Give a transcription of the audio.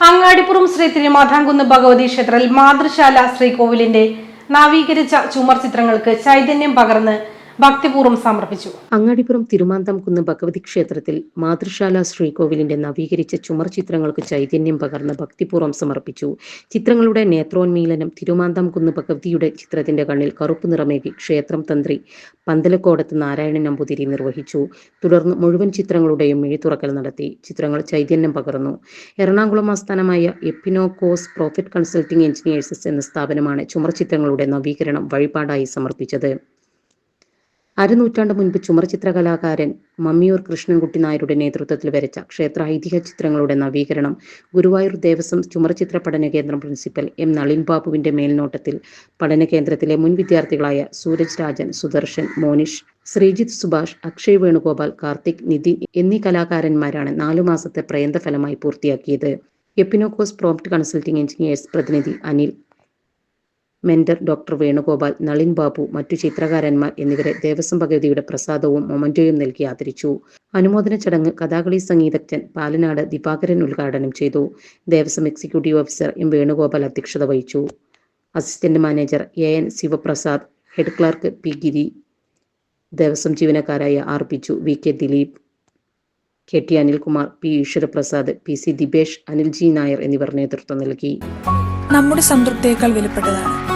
അങ്ങാടിപ്പുറം ശ്രീ തിരുമാധാംകുന്ന് ഭഗവതി ക്ഷേത്രത്തിൽ മാതൃശാല ശ്രീകോവിലിന്റെ നവീകരിച്ച ചുമർ ചിത്രങ്ങൾക്ക് ചൈതന്യം പകർന്ന് ഭക്തിപൂർവം സമർപ്പിച്ചു. അങ്ങാടിപ്പുറം തിരുമാന്തംകുന്ന് ഭഗവതി ക്ഷേത്രത്തിൽ മാതൃശാല ശ്രീകോവിലിന്റെ നവീകരിച്ച ചുമർ ചിത്രങ്ങൾക്ക് ചൈതന്യം പകർന്ന് ഭക്തിപൂർവം സമർപ്പിച്ചു. ചിത്രങ്ങളുടെ നേത്രോന്മീലനം തിരുമാന്തംകുന്ന് ഭഗവതിയുടെ ചിത്രത്തിന്റെ കണ്ണിൽ കറുപ്പ് നിറമേകി ക്ഷേത്രം തന്ത്രി പന്തലക്കോടത്ത് നാരായണൻ നമ്പൂതിരി നിർവഹിച്ചു. തുടർന്ന് മുഴുവൻ ചിത്രങ്ങളുടെയും മിഴിത്തുറക്കൽ നടത്തി. ചിത്രങ്ങൾ ചൈതന്യം പകർന്നു. എറണാകുളം ആസ്ഥാനമായ എപ്പിനോകോസ് പ്രോഫിറ്റ് കൺസൾട്ടിംഗ് എഞ്ചിനീയേഴ്സസ് എന്ന സ്ഥാപനമാണ് ചുമർ ചിത്രങ്ങളുടെ നവീകരണം വഴിപാടായി സമർപ്പിച്ചത്. അരനൂറ്റാണ്ട് മുൻപ് ചുമർ ചിത്രകലാകാരൻ മമ്മിയൂർ കൃഷ്ണൻകുട്ടി നായരുടെ നേതൃത്വത്തിൽ വരച്ച ക്ഷേത്ര ഐതിഹ്യ ചിത്രങ്ങളുടെ നവീകരണം ഗുരുവായൂർ ദേവസ്വം ചുമർ ചിത്ര പഠന കേന്ദ്രം പ്രിൻസിപ്പൽ എം നളിൻ ബാബുവിന്റെ മേൽനോട്ടത്തിൽ പഠന കേന്ദ്രത്തിലെ മുൻ വിദ്യാർത്ഥികളായ സൂരജ് രാജൻ സുദർശൻ മോനിഷ് ശ്രീജിത്ത് സുഭാഷ് അക്ഷയ് വേണുഗോപാൽ കാർത്തിക് നിതിൻ എന്നീ കലാകാരന്മാരാണ് നാലു മാസത്തെ പ്രയന്തഫലമായി പൂർത്തിയാക്കിയത്. എപ്പിനോക്കോസ് പ്രോംപ്റ്റ് കൺസൾട്ടിംഗ് എഞ്ചിനീയേഴ്സ് പ്രതിനിധി അനിൽ മെന്റർ ഡോക്ടർ വേണുഗോപാൽ നളിൻ ബാബു മറ്റു ചിത്രകാരന്മാർ എന്നിവരെ ദേവസ്വം ഭഗവതിയുടെ പ്രസാദവും മൊമന്റോയും നൽകി ആദരിച്ചു. അനുമോദന ചടങ്ങ് കഥാകളി സംഗീതജ്ഞൻ പാലനാട് ദിവാകരൻ ഉദ്ഘാടനം ചെയ്തു. Devaswom executive officer M Venugopal അധ്യക്ഷത വഹിച്ചു. Assistant manager A N Sivaprasad head clerk P Giri Devaswom ജീവനക്കാരായ R Pichu V K Dileep K T Anilkumar P Eswaraprasad P C Dibesh Anil G Nair എന്നിവർ നേതൃത്വം നൽകി. നമ്മുടെ സംതൃപ്തിയേക്കാൾ വിലപ്പെട്ടതാണ്.